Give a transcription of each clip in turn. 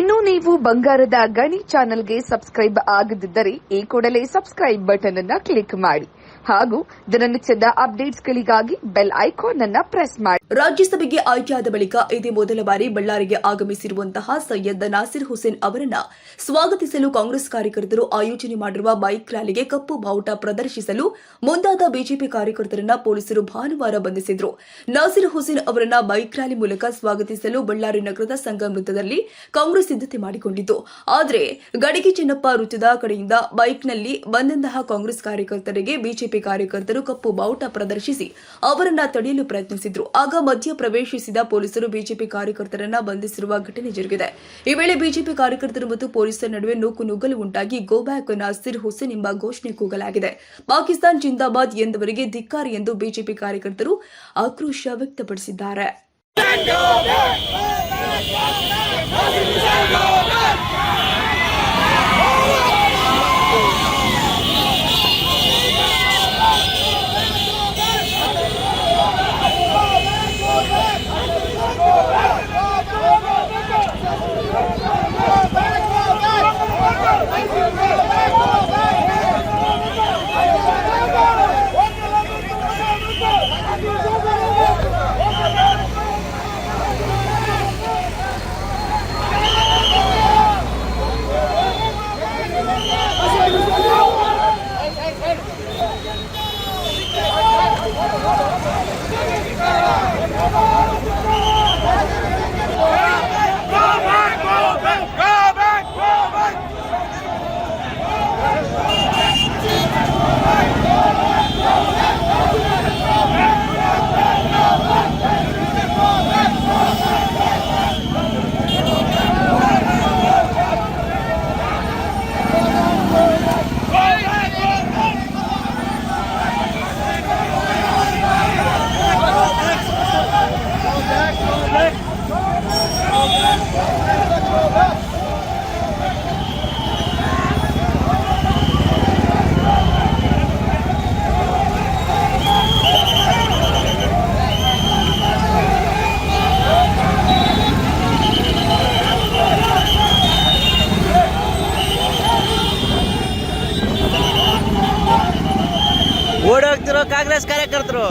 ಇನ್ನು ನೀವು ಬಂಗಾರದ ಗಣಿ ಚಾನೆಲ್ಗೆ ಸಬ್ಸ್ಕ್ರೈಬ್ ಆಗದಿದ್ದರೆ ಈ ಕೂಡಲೇ ಸಬ್ಸ್ಕ್ರೈಬ್ ಬಟನ್ ಅನ್ನ ಕ್ಲಿಕ್ ಮಾಡಿ ಹಾಗೂ ದಿನನಿತ್ಯದ ಅಪ್ಡೇಟ್ಸ್ಗಳಿಗಾಗಿ ಬೆಲ್ ಐಕಾನ್ ಅನ್ನ ಪ್ರೆಸ್ ಮಾಡಿ. ರಾಜ್ಯಸಭೆಗೆ ಆಯ್ಕೆಯಾದ ಬಳಿಕ ಇದೇ ಮೊದಲ ಬಾರಿ ಬಳ್ಳಾರಿಗೆ ಆಗಮಿಸಿರುವಂತಹ ಸೈಯದ್ ನಾಸಿರ್ ಹುಸೇನ್ ಅವರನ್ನ ಸ್ವಾಗತಿಸಲು ಕಾಂಗ್ರೆಸ್ ಕಾರ್ಯಕರ್ತರು ಆಯೋಜನೆ ಮಾಡಿರುವ ಬೈಕ್ ರ್ಯಾಲಿಗೆ ಕಪ್ಪು ಬಾವುಟ ಪ್ರದರ್ಶಿಸಲು ಮುಂದಾದ ಬಿಜೆಪಿ ಕಾರ್ಯಕರ್ತರನ್ನ ಪೊಲೀಸರು ಭಾನುವಾರ ಬಂಧಿಸಿದ್ರು. ನಾಸಿರ್ ಹುಸೇನ್ ಅವರನ್ನ ಬೈಕ್ ರ್ಯಾಲಿ ಮೂಲಕ ಸ್ವಾಗತಿಸಲು ಬಳ್ಳಾರಿ ನಗರದ ಸಂಘ ವೃತ್ತದಲ್ಲಿ ಕಾಂಗ್ರೆಸ್ ಸಿದ್ಧತೆ ಮಾಡಿಕೊಂಡಿತ್ತು ಆದರೆ ಗಡಿಗೆ ಚಿನ್ನಪ್ಪ ವೃತ್ತದ ಕಡೆಯಿಂದ ಬೈಕ್ನಲ್ಲಿ ಬಂದಂತಹ ಕಾಂಗ್ರೆಸ್ ಕಾರ್ಯಕರ್ತರಿಗೆ ಬಿಜೆಪಿ ಕಾರ್ಯಕರ್ತರು ಕಪ್ಪು ಬಾವುಟ ಪ್ರದರ್ಶಿಸಿ ಅವರನ್ನ ತಡೆಯಲು ಪ್ರಯತ್ನಿಸಿದ್ರು. ಆಗ ಮಧ್ಯ ಪ್ರವೇಶಿಸಿದ ಪೊಲೀಸರು ಬಿಜೆಪಿ ಕಾರ್ಯಕರ್ತರನ್ನ ಬಂಧಿಸಿರುವ ಘಟನೆ ಜರುಗಿದೆ. ಈ ವೇಳೆ ಬಿಜೆಪಿ ಕಾರ್ಯಕರ್ತರು ಮತ್ತು ಪೊಲೀಸರ ನಡುವೆ ನೂಕು ನುಗ್ಗಲು ಉಂಟಾಗಿ ಗೋ ಬ್ಯಾಕ್ ನಾಸಿರ್ ಹುಸೇನ್ ಎಂಬ ಘೋಷಣೆ ಕೂಗಲಾಗಿದೆ. ಪಾಕಿಸ್ತಾನ್ ಜಿಂದಾಬಾದ್ ಎಂದವರಿಗೆ ಧಿಕ್ಕಾರಿ ಎಂದು ಬಿಜೆಪಿ ಕಾರ್ಯಕರ್ತರು ಆಕ್ರೋಶ ವ್ಯಕ್ತಪಡಿಸಿದ್ದಾರೆ. Thank you. ಕಾರ್ಯಕರ್ತರು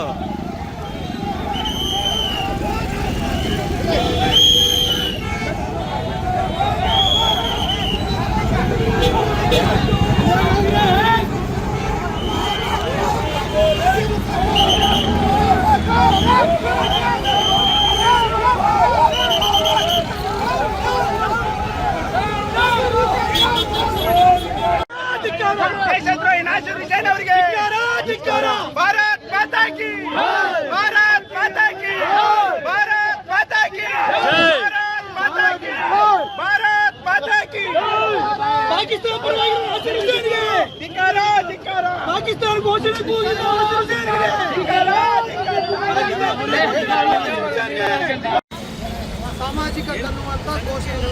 ದೇಶದ್ರೋಹಿ ನಾಸಿರ್ ಹುಸೇನ್ ಅವರಿಗೆ ಪಾಕಿಸ್ತಾನ ಪರವಾಗಿ ನಾಸಿರ್ ಹುಸೇನ್ಗೆ ಧಿಕ್ಕಾರ ಧಿಕ್ಕಾರ ಪಾಕಿಸ್ತಾನ ಘೋಷಣೆ ಕೂಗಿದ ನಾಸಿರ್ ಹುಸೇನ್ಗೆ ಧಿಕ್ಕಾರ ಸಾಮಾಜಿಕ ತನ್ನುವಂತ ಘೋಷಣೆ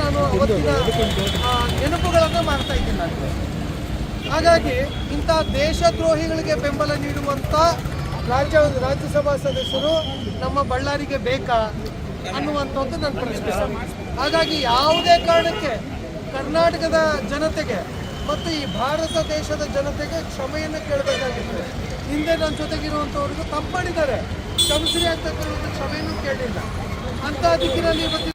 ನಾನು ಅವತ್ತಿನ ಆ, ನೆನಪುಗಳನ್ನು ಮಾಡ್ತಾ ಇದ್ದೀನಿ ನಾನು. ಹಾಗಾಗಿ ಇಂಥ ದೇಶದ್ರೋಹಿಗಳಿಗೆ ಬೆಂಬಲ ನೀಡುವಂಥ ರಾಜ್ಯ ರಾಜ್ಯಸಭಾ ಸದಸ್ಯರು ನಮ್ಮ ಬಳ್ಳಾರಿಗೆ ಬೇಕಾ? ಅನ್ನುವಂಥದ್ದು ನನ್ನ ಪ್ರಶ್ನೆ ಹಾಗಾಗಿ ಯಾವುದೇ ಕಾರಣಕ್ಕೆ ಕರ್ನಾಟಕದ ಜನತೆಗೆ ಮತ್ತು ಈ ಭಾರತ ದೇಶದ ಜನತೆಗೆ ಕ್ಷಮೆಯನ್ನು ಕೇಳಬೇಕಾಗಿತ್ತು. ಹಿಂದೆ ನನ್ನ ಜೊತೆಗಿರುವಂಥವ್ರಿಗೂ ತಪ್ಪು ಮಾಡಿದ್ದಾರೆ ಆಗ್ತಕ್ಕಂಥ ಅಂತ ಕೇಳಿದ್ರೆ ಕ್ಷಮೆಯನ್ನು ಕೇಳಿಲ್ಲ ಅಂತ ದಿಕ್ಕಿನಲ್ಲಿ ಇವತ್ತು